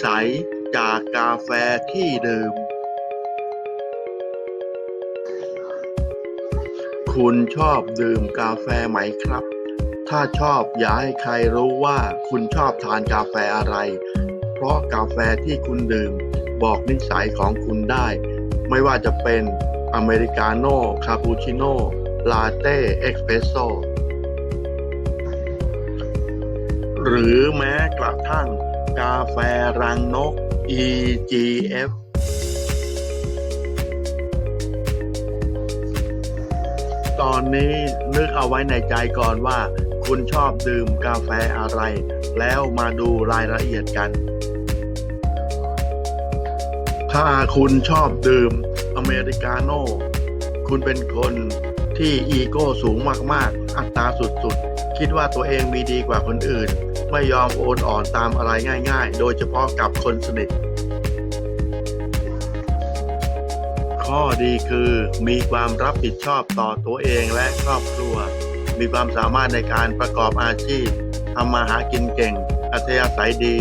ใสจากกาแฟที่ดื่ม คุณชอบดื่มกาแฟไหมครับ ถ้าชอบอย่าให้ใครรู้ว่าคุณชอบทานกาแฟอะไร เพราะกาแฟที่คุณดื่ม บอกนิสัยของคุณได้ ไม่ว่าจะเป็นอเมริกาโน่ คาปูชิโน่ ลาเต้ เอ็กเพรสโซหรือแม้กระทั่ง กาแฟรังนก EGF ตอนนี้นึกเอาไว้ในใจก่อนว่า คุณชอบดื่มกาแฟอะไร แล้วมาดูรายละเอียดกัน ถ้าคุณชอบดื่มอเมริกาโน่ คุณเป็นคนที่อีโก้สูงมาก ๆ อัตราสุด ๆ คิดว่าตัวเองมีดีกว่าคนอื่น ไม่ยอมโอนอ่อนตามอะไรง่าย ๆ โดยเฉพาะกับคนสนิท ข้อดีคือมีความรับผิดชอบต่อตัวเองและครอบครัว มีความสามารถในการประกอบอาชีพทำมาหากินเก่ง อัธยาศัยดี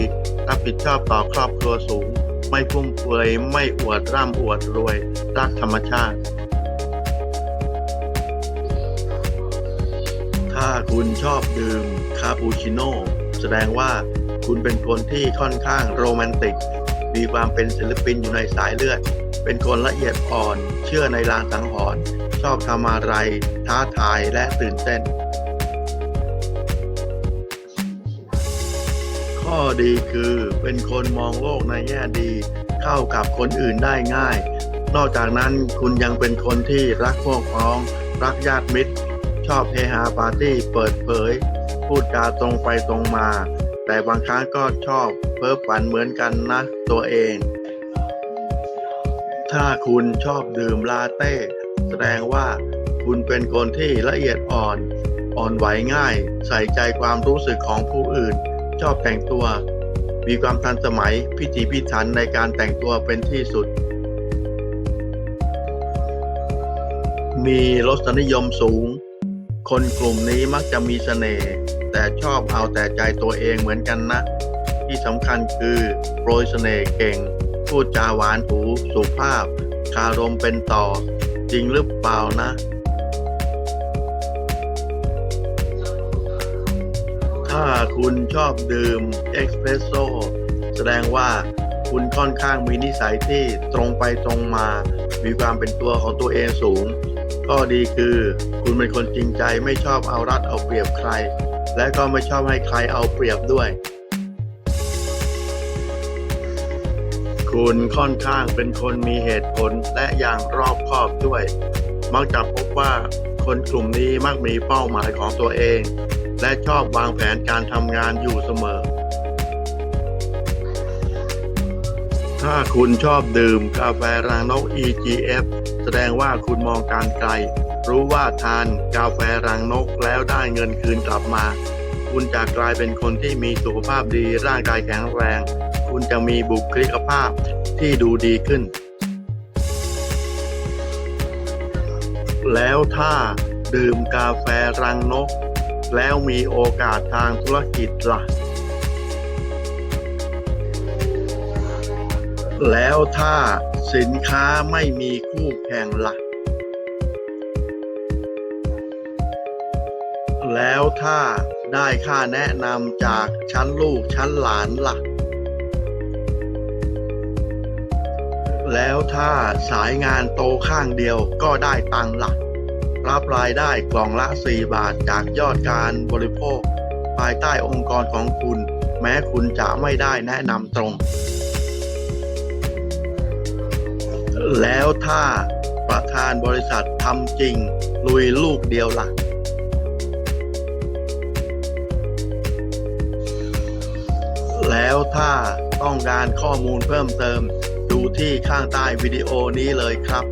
รับผิดชอบต่อครอบครัวสูง ไม่ฟุ่มเฟือยไม่อวดร่ำอวดรวย รักธรรมชาติถ้าคุณชอบดื่มคาปูชิโน่ แสดงว่าคุณเป็นคนที่ค่อนข้างโรแมนติก มีความเป็นศิลปินอยู่ในสายเลือด เป็นคนละเอียดอ่อน เชื่อในลางสังหรณ์ชอบทำอะไร ท้าทายและตื่นเต้น ข้อดีคือเป็นคนมองโลกในแง่ดี เข้ากับคนอื่นได้ง่าย นอกจากนั้นคุณยังเป็นคนที่รักพวกพ้อง รักญาติมิตร ชอบเฮฮาปาร์ตี้เปิดเผย พูดจาตรงไปตรงมา แต่บางครั้งก็ชอบเพ้อฝันเหมือนกันนะตัวเอง ถ้าคุณชอบดื่มลาเต้ แสดงว่าคุณเป็นคนที่ละเอียดอ่อน อ่อนไหวง่าย ใส่ใจความรู้สึกของผู้อื่น ชอบแต่งตัว มีความทันสมัยพิถีพิถันในการแต่งตัวเป็นที่สุด มีรสนิยมสูง คนกลุ่มนี้มักจะมีเสน่ห์แต่ชอบเอาแต่ใจตัวเองเหมือนกันนะ ที่สำคัญคือโปรยเสน่ห์เก่ง พูดจาหวานหูสุภาพ คารมเป็นต่อ จริงหรือเปล่านะ ถ้าคุณชอบดื่มเอ็กซ์เพรสโซแสดงว่าคุณค่อนข้างมีนิสัยที่ตรงไปตรงมา มีความเป็นตัวของตัวเองสูง ข้อดีคือ คุณเป็นคนจริงใจไม่ชอบเอารัดเอาเปรียบใคร และก็ไม่ชอบให้ใครเอาเปรียบด้วย คุณค่อนข้างเป็นคนมีเหตุผลและอย่างรอบคอบด้วย มักจะพบว่าคนกลุ่มนี้มักมีเป้าหมายของตัวเอง และชอบวางแผนการทำงานอยู่เสมอ ถ้าคุณชอบดื่มกาแฟรังนก EGF แสดงว่าคุณมองการไกล รู้ว่าทานกาแฟรังนกแล้วได้เงินคืนกลับมา คุณจะกลายเป็นคนที่มีสุขภาพดีร่างกายแข็งแรง คุณจะมีบุคลิกภาพที่ดูดีขึ้น แล้วถ้าดื่มกาแฟรังนก แล้วมีโอกาสทางธุรกิจล่ะ แล้วถ้าสินค้าไม่มีคู่แข่งล่ะ แล้วถ้าได้ค่าแนะนำจากชั้นลูกชั้นหลานล่ะ แล้วถ้าสายงานโตข้างเดียวก็ได้ตังค์ล่ะรับรายได้กล่องละ 4 บาทจากยอดการบริโภค ภายใต้องค์กรของคุณ แม้คุณจะไม่ได้แนะนำตรง แล้วถ้าประธานบริษัททำจริง ลุยลูกเดียวล่ะ แล้วถ้าต้องการข้อมูลเพิ่มเติม ดูที่ข้างใต้วิดีโอนี้เลยครับ